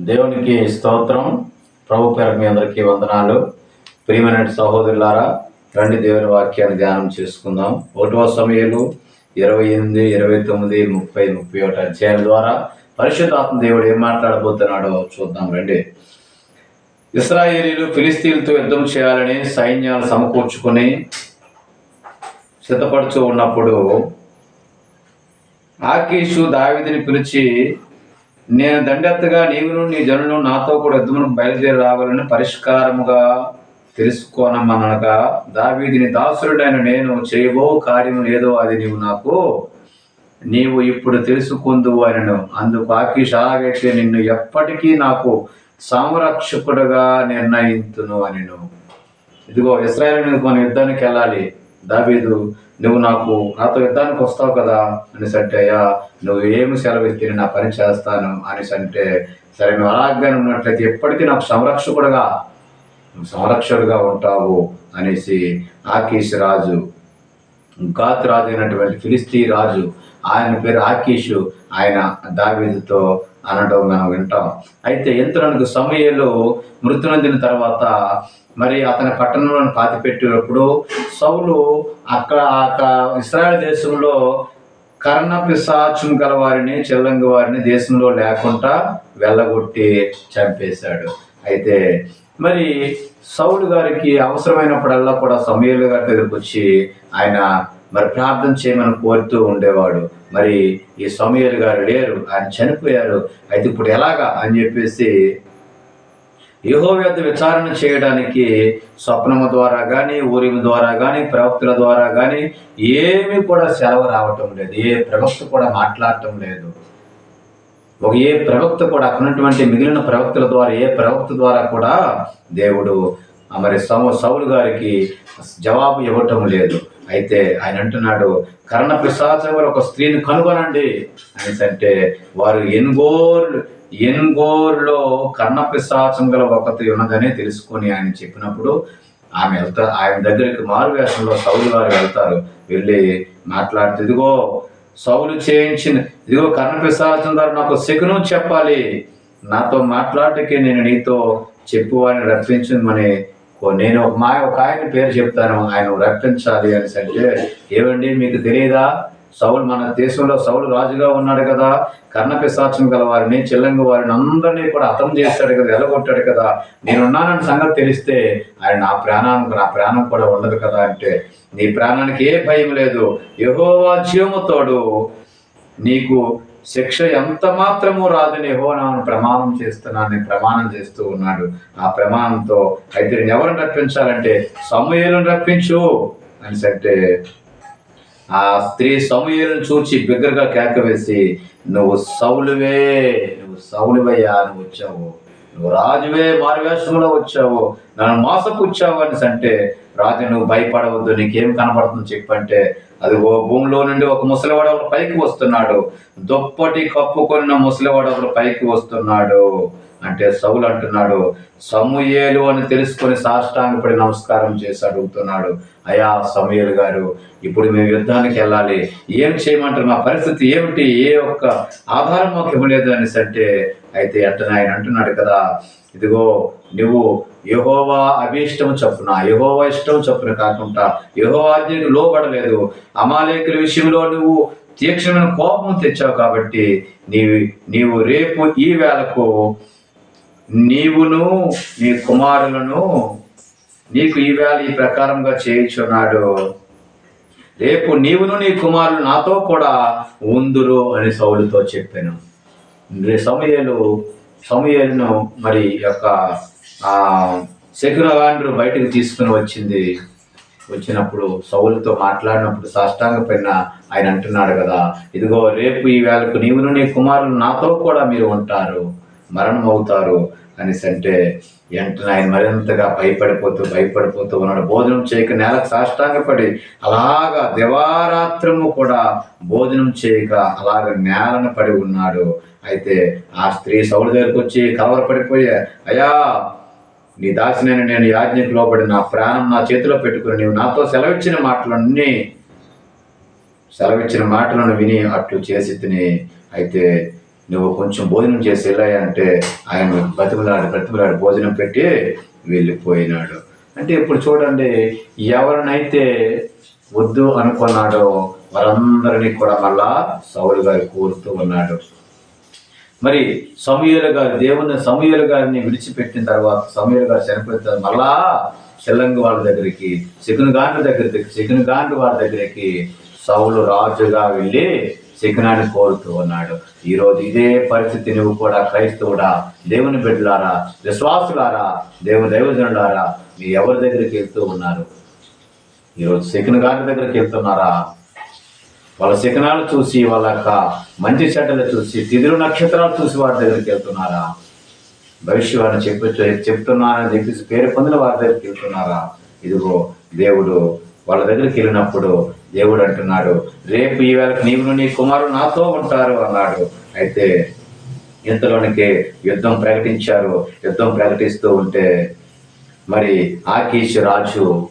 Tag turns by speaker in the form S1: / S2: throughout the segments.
S1: దేవునికి స్తోత్రం. ప్రభు పేరు మీ అందరికీ వందనాలు. ప్రియమైన సహోదరులారా రండి దేవుని వాక్యాన్ని ధ్యానం చేసుకుందాం. ఒకటవ సమయాలు ఇరవై ఎనిమిది ఇరవై తొమ్మిది ముప్పై ముప్పై ఒకటి అధ్యాయాల ద్వారా పరిశుద్ధాత్మ దేవుడు ఏం మాట్లాడబోతున్నాడో చూద్దాం రండి. ఇస్రాయేలీలు ఫిలిస్తీన్లతో యుద్ధం చేయాలని సైన్యాలు సమకూర్చుకొని సిద్ధపడుచు ఉన్నప్పుడు ఆకీషు దావిదిని పిలిచి నేను దండెత్తగా నీవును నీ జనులు నాతో కూడా యుద్ధమును బయలుదేరి రావాలని పరిష్కారముగా తెలుసుకోనమనగా దావీదిని దాసురుడైన నేను చేయబో కార్యము లేదో అది నీవు నాకు నీవు ఇప్పుడు తెలుసుకుందువు అనను అందుకు ఆకీష్ అలాగైతే నిన్ను ఎప్పటికీ నాకు సంరక్షకుడుగా నిర్ణయించును అని ఇదిగో ఇస్రాయల్ మీద మన యుద్ధానికి వెళ్ళాలి. దావీదు నువ్వు నాకు నాతో యుద్ధానికి వస్తావు కదా అనేసి అంటే అయ్యా నువ్వు ఏమి సెలవు ఇస్తే నేను నా పని చేస్తాను అనేసి అంటే సరే నువ్వు అలాగే ఉన్నట్లయితే ఎప్పటికీ నాకు సంరక్షకుడుగా నువ్వు సంరక్షకుడుగా ఉంటావు అనేసి ఆకీష్ రాజు గాత్ రాజు అయినటువంటి ఫిలిస్తీ రాజు ఆయన పేరు ఆకీషు ఆయన దావీదుతో అనడం మనం వింటాం. అయితే యంత్రానికి సమయంలో మృతునందిన తర్వాత మరి అతని పట్టణంలో పాతి పెట్టినప్పుడు సౌలు అక్కడ అక్కడ ఇస్రాయల్ దేశంలో కర్ణ పిశాచం గల వారిని చెల్లంగి వారిని దేశంలో లేకుండా వెళ్ళగొట్టి చంపేశాడు. అయితే మరి సౌలు గారికి అవసరమైనప్పుడల్లా కూడా సమయాలు గారి దగ్గరకు వచ్చి ఆయన మరి ప్రార్థన చేయమని కోరుతూ ఉండేవాడు. మరి ఈ సమయాలు గారు లేరు ఆయన చనిపోయారు. అయితే ఇప్పుడు ఎలాగా అని చెప్పేసి యహోవ్యత విచారణ చేయడానికి స్వప్నము ద్వారా కానీ ఊరిమి ద్వారా కానీ ప్రవక్తల ద్వారా కానీ ఏమీ కూడా సెలవు రావటం లేదు. ఏ ప్రవక్త కూడా మాట్లాడటం లేదు. ఒక ఏ ప్రవక్త కూడా అక్కడ ఉన్నటువంటి మిగిలిన ప్రవక్తల ద్వారా ఏ ప్రవక్త ద్వారా కూడా దేవుడు మరి సౌ సౌలు గారికి జవాబు ఇవ్వటం లేదు. అయితే ఆయన అంటున్నాడు కర్ణ పిశాచం ఒక స్త్రీని కనుగొనండి. అనేసి అంటే వారు ఎన్గోర్ ఎన్గోర్లో కర్ణ పిశాచం గల ఒకటి ఉన్నదని తెలుసుకొని ఆయన చెప్పినప్పుడు ఆమె వెళ్తా ఆయన దగ్గరికి మారు వేషంలో సౌలు గారు వెళ్తారు. వెళ్ళి మాట్లాడుతూ ఇదిగో సౌలు చేయించిన ఇదిగో కర్ణ పిశాచం ద్వారా నాకు శకునం చెప్పాలి. నాతో మాట్లాడటకే నేను నీతో చెప్పువారిని రప్పించమని నేను ఒక మా ఒక ఆయన పేరు చెప్తాను. ఆయన రప్పించాలి అని అంటే ఏమండి మీకు తెలియదా? సౌలు మన దేశంలో సౌలు రాజుగా ఉన్నాడు కదా. కర్ణ గల వారిని చిల్లంగి వారిని అందరినీ కూడా అర్థం చేస్తాడు కదా ఎలగొట్టాడు కదా. నేనున్నానని సంగతి తెలిస్తే ఆయన నా ప్రాణానికి నా ప్రాణం కూడా ఉండదు కదా అంటే నీ ప్రాణానికి ఏ భయం లేదు. యహోవా జీవముతోడు నీకు శిక్ష ఎంత మాత్రము రాదని యెహోవాను ప్రమాణం చేస్తున్నానని ప్రమాణం చేస్తూ ఉన్నాడు. ఆ ప్రమాణంతో అయితే ఎవరిని రప్పించాలంటే సమూహలను రప్పించు అని అంటే ఆ స్త్రీ సమూహలను చూచి బిగ్గరగా కేక వేసి నువ్వు సౌలువే నువ్వు సౌలువయ్యా నువ్వు వచ్చావు. నువ్వు రాజువే మారువేషంలో వచ్చావు నన్ను మోసపుచ్చావు అని అంటే రాజు నువ్వు భయపడవద్దు నీకేం కనబడుతుంది చెప్పంటే అది ఓ భూమిలో నుండి ఒక ముసలివాడు ఒకరు పైకి వస్తున్నాడు దుప్పటి కప్పుకున్న ముసలివాడు ఒకరు పైకి వస్తున్నాడు. అంటే సౌలు అంటున్నాడు సమూయేలు అని తెలుసుకొని సాష్టాంగపడి నమస్కారం చేసి అడుగుతున్నాడు. అయా సమూయేలు గారు ఇప్పుడు మేము యుద్ధానికి వెళ్ళాలి. ఏం చేయమంటారు? మా పరిస్థితి ఏమిటి? ఏ ఒక్క ఆధారం మాకు ఇవ్వలేదు అనేసి అంటే అయితే అట్టన ఆయన అంటున్నాడు కదా ఇదిగో నువ్వు యహోవా అభీష్టం చొప్పున యహోవా ఇష్టం చొప్పున కాకుండా యహోవా లోబడలేదు. అమాలేకుల విషయంలో నువ్వు తీక్షణమైన కోపం తెచ్చావు కాబట్టి నీవు నీవు రేపు ఈ వేళకు నీవును నీ కుమారులను నీకు ఈ వేళ ఈ ప్రకారంగా చేయించున్నాడు. రేపు నీవును నీ కుమారులు నాతో కూడా ఉందురు అని సౌలుతో చెప్పాను. రే సమయలు సమయలను మరి యొక్క ఆ శకునగాండ్రు బయటకు తీసుకుని వచ్చింది. వచ్చినప్పుడు సౌలుతో మాట్లాడినప్పుడు సాష్టాంగ పైన ఆయన అంటున్నాడు కదా ఇదిగో రేపు ఈ వేళకు నీవును నీ కుమారులు నాతో కూడా మీరు ఉంటారు. మరణం అవుతారు అనేసి అంటే వెంటనే ఆయన మరింతగా భయపడిపోతూ భయపడిపోతూ ఉన్నాడు. భోజనం చేయక నేలకు సాష్టాంగపడి అలాగా దివారాత్రము కూడా భోజనం చేయక అలాగ నేలను పడి ఉన్నాడు. అయితే ఆ స్త్రీ సౌడి దగ్గరికి వచ్చి కలవరపడిపోయి అయ్యా నీ దాసినైన నేను యాజ్ఞకు లోబడి నా ప్రాణం నా చేతిలో పెట్టుకుని నీవు నాతో సెలవిచ్చిన మాటలన్నీ సెలవిచ్చిన మాటలను విని అట్లు చేసి తిని అయితే నువ్వు కొంచెం భోజనం చేసి వెళ్ళాయంటే ఆయన బతిమలాడి బ్రతిమలాడి భోజనం పెట్టి వెళ్ళిపోయినాడు. అంటే ఇప్పుడు చూడండి ఎవరినైతే వద్దు అనుకున్నాడో వారందరినీ కూడా మళ్ళా సౌలు గారి కోరుతూ ఉన్నాడు. మరి సమూహలు గారు దేవుని సమూహలు గారిని విడిచిపెట్టిన తర్వాత సమూహలు గారు చనిపోయిన మళ్ళా చెల్లంగి వాళ్ళ దగ్గరికి శకుని గాండ్ల దగ్గరికి శకుని గాండ్ల వాళ్ళ దగ్గరికి సౌలు రాజుగా వెళ్ళి శకునాన్ని కోరుతూ ఉన్నాడు. ఈరోజు ఇదే పరిస్థితి నువ్వు కూడా క్రైస్తవుడా దేవుని బిడ్డలారా విశ్వాసులారా దేవుని దైవజనులారా మీ ఎవరి దగ్గరికి వెళ్తూ ఉన్నారు? ఈరోజు శకుని గారి దగ్గరికి వెళ్తున్నారా? వాళ్ళ శకనాలు చూసి వాళ్ళ యొక్క మంచి చెడ్డలు చూసి తిథులు నక్షత్రాలు చూసి వారి దగ్గరికి వెళ్తున్నారా? భవిష్యవాణి చెప్పు చెప్తున్నానని చెప్పేసి పేరు పొందిన వారి దగ్గరికి వెళ్తున్నారా? ఇదిగో దేవుడు వాళ్ళ దగ్గరికి వెళ్ళినప్పుడు దేవుడు అంటున్నాడు రేపు ఈవేళ నీవును నీ కుమారుడు నాతో ఉంటారు అన్నాడు. అయితే ఇంతలోనికి యుద్ధం ప్రకటించారు. యుద్ధం ప్రకటిస్తూ ఉంటే మరి ఆకీష్ రాజు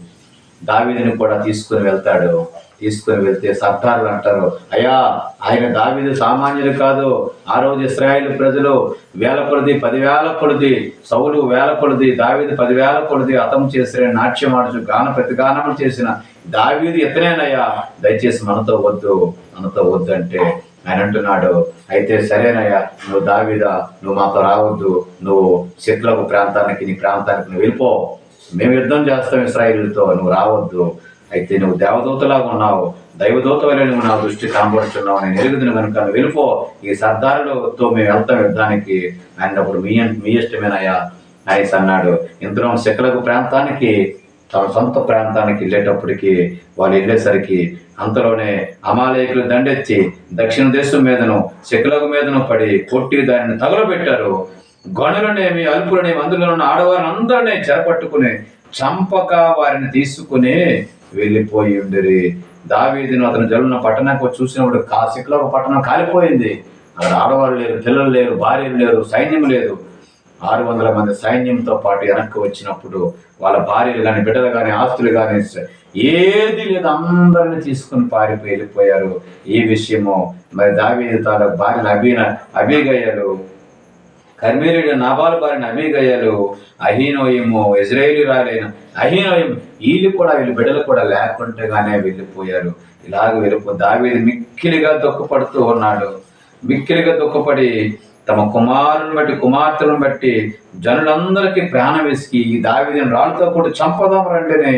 S1: దావీదుని కూడా తీసుకుని వెళ్తాడు. తీసుకుని వెళ్తే సర్దారులు అంటారు అయ్యా ఆయన దావీదు సామాన్యులు కాదు. ఆ రోజు ఇస్రాయేల్ ప్రజలు వేల కొలది పదివేల కొలది సౌలు వేల కొలది దావీదు పదివేల కొలది అతం చేసిన నాట్యం ఆడుచు గాన ప్రతిగానములు చేసిన దావీదు ఇతనేనయ్యా దయచేసి మనతో వద్దు మనతో వద్దు అంటే ఆయన అంటున్నాడు. అయితే సరేనయ్యా నువ్వు దావీదా నువ్వు మాతో రావద్దు. నువ్వు శత్రులకు ప్రాంతానికి నీ ప్రాంతానికి నువ్వు వెళ్ళిపో. మేము యుద్ధం చేస్తాం ఇస్రాయిల్తో నువ్వు రావద్దు. అయితే నువ్వు దేవదూతలాగా ఉన్నావు దైవదూత వలె నువ్వు నా దృష్టి కనబడుతున్నావు నేను ఎరుగుదును కనుక వెళ్ళిపో. ఈ సర్దారులతో మేము వెళ్తాం యుద్ధానికి. అన్నప్పుడు మీ మీ ఇష్టమేనయ్యా. నైస్ అన్నాడు. ఇంతలో శకలకు ప్రాంతానికి తమ సొంత ప్రాంతానికి వెళ్ళేటప్పటికి వాళ్ళు వెళ్ళేసరికి అంతలోనే అమాలయకులు దండెత్తి దక్షిణ దేశం మీదను శకులకు మీదను పడి కొట్టి దానిని తగలబెట్టారు. గనులనేమి అల్పులనేమి అందులో ఉన్న ఆడవారిని అందరినీ చెరపట్టుకుని చంపక వారిని తీసుకుని వెళ్ళిపోయి ఉండిరి దావీదిను అతను జరున్న పట్టణానికి వచ్చి చూసినప్పుడు కా పట్టణం కాలిపోయింది. అక్కడ ఆడవాళ్ళు లేరు పిల్లలు లేరు భార్యలు లేరు సైన్యం లేదు. ఆరు వందల మంది సైన్యంతో పాటు వెనక్కి వచ్చినప్పుడు వాళ్ళ భార్యలు కానీ బిడ్డలు కానీ ఆస్తులు కానీ ఏది లేదు. అందరిని తీసుకుని పారిపోయి వెళ్ళిపోయారు. ఈ విషయము మరి దావీ తాల భార్యలు అభిన అభిగయ్యలు కర్మేలుడు నాబాలు బారిన అమీగయ్యలు అహీనోయము ఇజ్రాయేలీ రాలైన అహీనోయం వీళ్ళు కూడా వీళ్ళు బిడ్డలు కూడా లేకుంటేగానే వెళ్ళిపోయారు. ఇలాగ వెళ్ళిపో దావీది మిక్కిలిగా దుఃఖపడుతూ ఉన్నాడు. మిక్కిలిగా దుఃఖపడి తమ కుమారుని బట్టి కుమార్తెలను బట్టి జనులందరికీ ప్రాణం విసికి ఈ దావీదిని రాళ్ళతో కూడా చంపదాం రండిని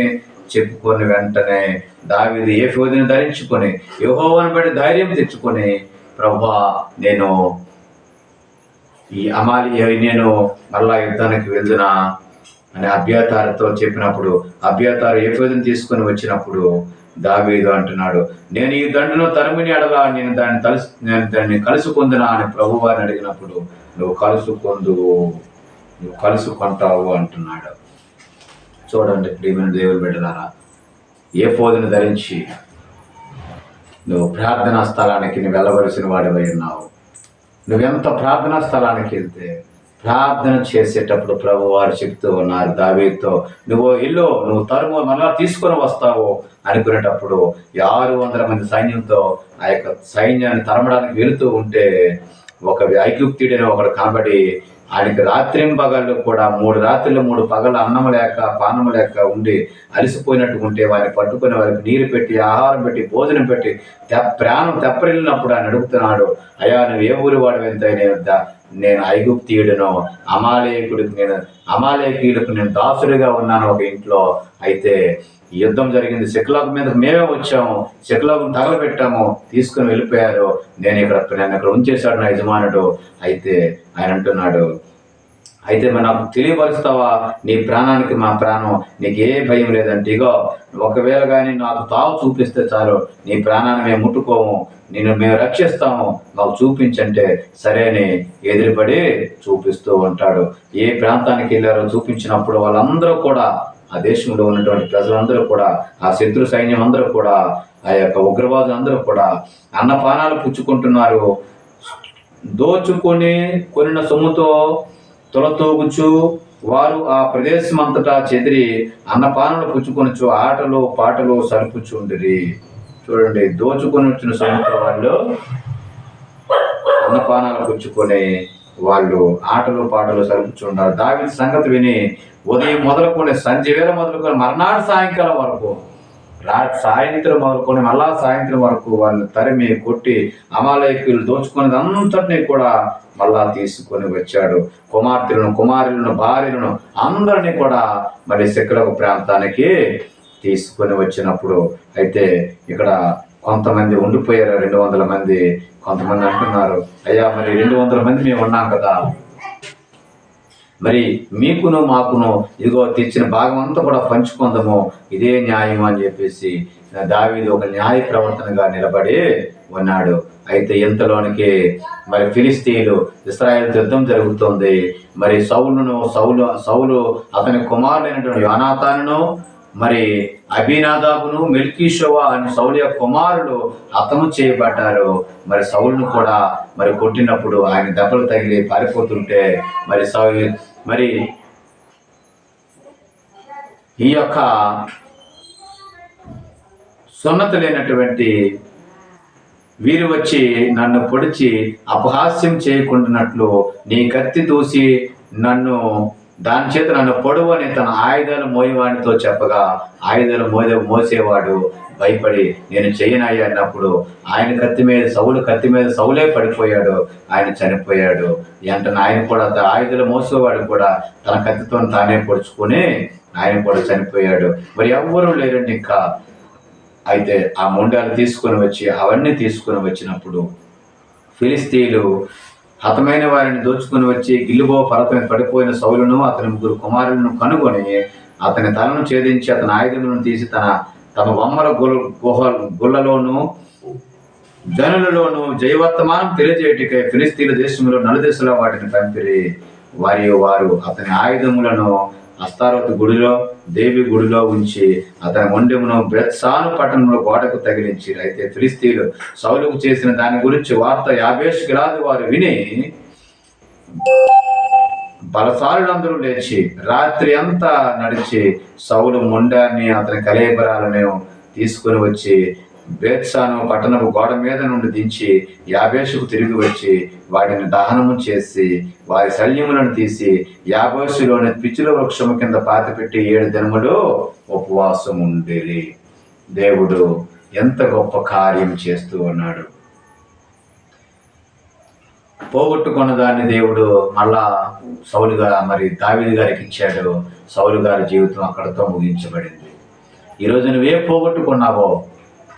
S1: చెప్పుకొని వెంటనే దావీది ఏ ఫోదిని ధరించుకొని యహోవాని బట్టి ధైర్యం తెచ్చుకొని ప్రభా నేను ఈ అమాలి నేను మళ్ళా యుద్ధానికి వెళ్తున్నా అని అభ్యతారతో చెప్పినప్పుడు అభ్యతారు ఏ తీసుకొని వచ్చినప్పుడు దావీదు అంటున్నాడు నేను ఈ దండును తరుముని అడలా నేను దాన్ని తలుసు నేను దాన్ని కలుసుకుందునా అని ప్రభు వారిని అడిగినప్పుడు నువ్వు కలుసుకొందు నువ్వు కలుసుకుంటావు అంటున్నాడు. చూడండి ప్రియమైన దేవుడు బిడ్డలారా ఏ పోదును ధరించి నువ్వు ప్రార్థనా స్థలానికి నువ్వు వెళ్ళవలసిన వాడివై ఉన్నావు. నువ్వెంత ప్రార్థనా స్థలానికి వెళ్తే ప్రార్థన చేసేటప్పుడు ప్రభు వారు చెప్తూ ఉన్నారు దావీతో నువ్వు ఇల్లు నువ్వు తరుము మళ్ళా తీసుకొని వస్తావు అనుకునేటప్పుడు ఆరు వందల మంది సైన్యంతో ఆ యొక్క సైన్యాన్ని తరమడానికి వెళుతూ ఉంటే ఒక ఐగుప్తుడైన ఒకడు కనబడి ఆయనకి రాత్రింపగళ్ళు కూడా మూడు రాత్రులు మూడు పగలు అన్నం లేక పానము లేక ఉండి అలసిపోయినట్టు ఉంటే వారిని పట్టుకుని వారికి నీరు పెట్టి ఆహారం పెట్టి భోజనం పెట్టి తె- ప్రాణం తెప్పరిల్లినప్పుడు ఆయన అడుగుతున్నాడు అయ్యా నువ్వు ఏ ఊరి వాడు ఎంత నేను నేను ఐగుప్తీయుడును అమాలయకుడికి నేను అమాలయకీయుడికి నేను దాసుడిగా ఉన్నాను ఒక ఇంట్లో. అయితే యుద్ధం జరిగింది. శకులకు మీద మేమే వచ్చాము. శకులకు తగలబెట్టాము. తీసుకుని వెళ్ళిపోయారు. నేను ఇక్కడ నన్ను ఇక్కడ ఉంచేశాడు నా యజమానుడు. అయితే ఆయన అంటున్నాడు అయితే మరి నాకు తెలియపరుస్తావా? నీ ప్రాణానికి మా ప్రాణం. నీకు ఏ భయం లేదంటే ఇగో ఒకవేళ కానీ నాకు తావు చూపిస్తే చాలు. నీ ప్రాణాన్ని మేము ముట్టుకోము. నిన్ను మేము రక్షిస్తాము. మాకు చూపించంటే సరేని ఎదురుపడి చూపిస్తూ ఉంటాడు. ఏ ప్రాంతానికి వెళ్ళారో చూపించినప్పుడు వాళ్ళందరూ కూడా ఆ దేశంలో ఉన్నటువంటి ప్రజలందరూ కూడా ఆ శత్రు సైన్యం అందరూ కూడా ఆ యొక్క ఉగ్రవాదులు అందరూ కూడా అన్నపానాలు పుచ్చుకుంటున్నారు. దోచుకొని కొనిన సొమ్ముతో తొలతూగుచు వారు ఆ ప్రదేశం అంతటా చెదిరి అన్నపానలు పుచ్చుకొనొచ్చు ఆటలు పాటలు సరుపుచుండిరి. చూడండి దోచుకొని వచ్చిన సొమ్ముతో వాళ్ళు అన్నపానాలు పుచ్చుకొని వాళ్ళు ఆటలు పాటలు సరుపుచున్నారు దావి సంగతి విని ఉదయం మొదలుకొని సంజ వేళ మొదలుకొని మర్నాడు సాయంకాలం వరకు రా సాయంత్రం మొదలుకొని మళ్ళా సాయంత్రం వరకు వాళ్ళని తరిమి కొట్టి అమాలయకులు దోచుకునేది అంతటినీ కూడా మళ్ళా తీసుకొని వచ్చాడు. కుమార్తెలను కుమారులను భార్యలను అందరినీ కూడా మరి శిఖరపు ప్రాంతానికి తీసుకొని వచ్చినప్పుడు అయితే ఇక్కడ కొంతమంది ఉండిపోయారు? రెండు వందల మంది కొంతమంది అంటున్నారు. అయ్యా మరి రెండు వందల మంది మేము ఉన్నాం కదా. మరి మీకును మాకును ఇదిగో తెచ్చిన భాగం అంతా కూడా పంచుకుందాము. ఇదే న్యాయం అని చెప్పేసి దావీది ఒక న్యాయ ప్రవర్తనగా నిలబడి ఉన్నాడు. అయితే ఇంతలోనికి మరి ఫిలిస్తీన్లు ఇస్రాయల్ యుద్ధం జరుగుతుంది. మరి సౌలును సౌలు సౌలు అతని కుమారులైనటువంటి యోనాతానును మరి అభినాదాబును మెల్కీషోవా అని సౌలు యొక్క కుమారులు హతము చేయబడ్డారు. మరి సౌలును కూడా మరి కొట్టినప్పుడు ఆయన దెబ్బలు తగిలి పారిపోతుంటే మరి సౌ మరి ఈ యొక్క సున్నత లేనటువంటి వీరు వచ్చి నన్ను పొడిచి అపహాస్యం చేయకుండానట్లు నీ కత్తి దూసి నన్ను దాని చేత నన్ను పొడవు అని తన ఆయుధాలు మోయవాడితో చెప్పగా ఆయుధాలు మోయ మోసేవాడు భయపడి నేను చేయనయ్యా అన్నప్పుడు ఆయన కత్తి మీద సౌలు కత్తి మీద సౌలే పడిపోయాడు. ఆయన చనిపోయాడు. వెంటనే ఆయన కూడా ఆయుధాలు మోసేవాడు కూడా తన కత్తితో తానే పొడుచుకొని ఆయన కూడా చనిపోయాడు. మరి ఎవ్వరూ లేరండి ఇంకా. అయితే ఆ ముండాలు తీసుకొని వచ్చి అవన్నీ తీసుకొని వచ్చినప్పుడు ఫిలిస్తీన్లు హతమైన వారిని దోచుకొని వచ్చి గిల్లుబో పర్వతం పడిపోయిన సౌలును అతని ముగ్గురు కుమారులను కనుగొని అతని తలను ఛేదించి అతని ఆయుధములను తీసి తన తమ బొమ్మల గుల్ గుహ గుళ్ళలోను జనులలోనూ జయవర్తమానం తెలియజేయటికై ఫిలిస్తీన్ల దేశంలో నలుదేశంలో వాటిని పంపిరి. వారి వారు అతని ఆయుధములను అస్తారత్ గుడిలో దేవి గుడిలో ఉంచి అతని మొండెమును బెత్సాను పట్టణంలో గోడకు తగిలించి అయితే ఫిలిస్తీన్లు సౌలుకు చేసిన దాని గురించి వార్త యాభేష్ గిలాది వారు విని బలసారులందరూ లేచి రాత్రి అంతా నడిచి సౌలు మొండాన్ని అతని కలేబరాలను తీసుకుని వచ్చి బేత్సాను పట్టణపు గోడ మీద నుండి దించి యాబేషుకు తిరిగి వచ్చి వాటిని దహనము చేసి వారి శల్యములను తీసి యాబేషులోని పిచ్చుల వృక్షము కింద పాతిపెట్టి ఏడు దినములు ఉపవాసం ఉండేది దేవుడు ఎంత గొప్ప కార్యం చేస్తూ ఉన్నాడు. పోగొట్టుకున్న దాన్ని దేవుడు మళ్ళా సౌలు గారు మరి దావిది గారికి ఇచ్చాడు. సౌలు గారి జీవితం అక్కడతో ముగించబడింది. ఈరోజు నువ్వే పోగొట్టుకున్నావో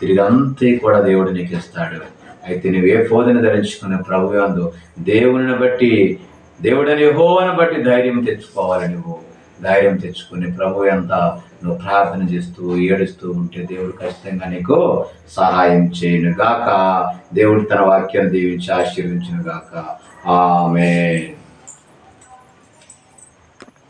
S1: తిరిగి అంతే కూడా దేవుడు నీకు ఇస్తాడు అయితే నువ్వు ఏ పోదని ధరించుకునే ప్రభు అందు దేవుని బట్టి దేవుడని యెహోవాను బట్టి ధైర్యం తెచ్చుకోవాలి నువ్వు. ధైర్యం తెచ్చుకుని ప్రభు ఎంత నువ్వు ప్రార్థన చేస్తూ ఏడుస్తూ ఉంటే దేవుడు ఖచ్చితంగా నీకు సహాయం చేయను గాక దేవుడు తన వాక్యాన్ని దీవించి ఆశీర్వించును గాక ఆమె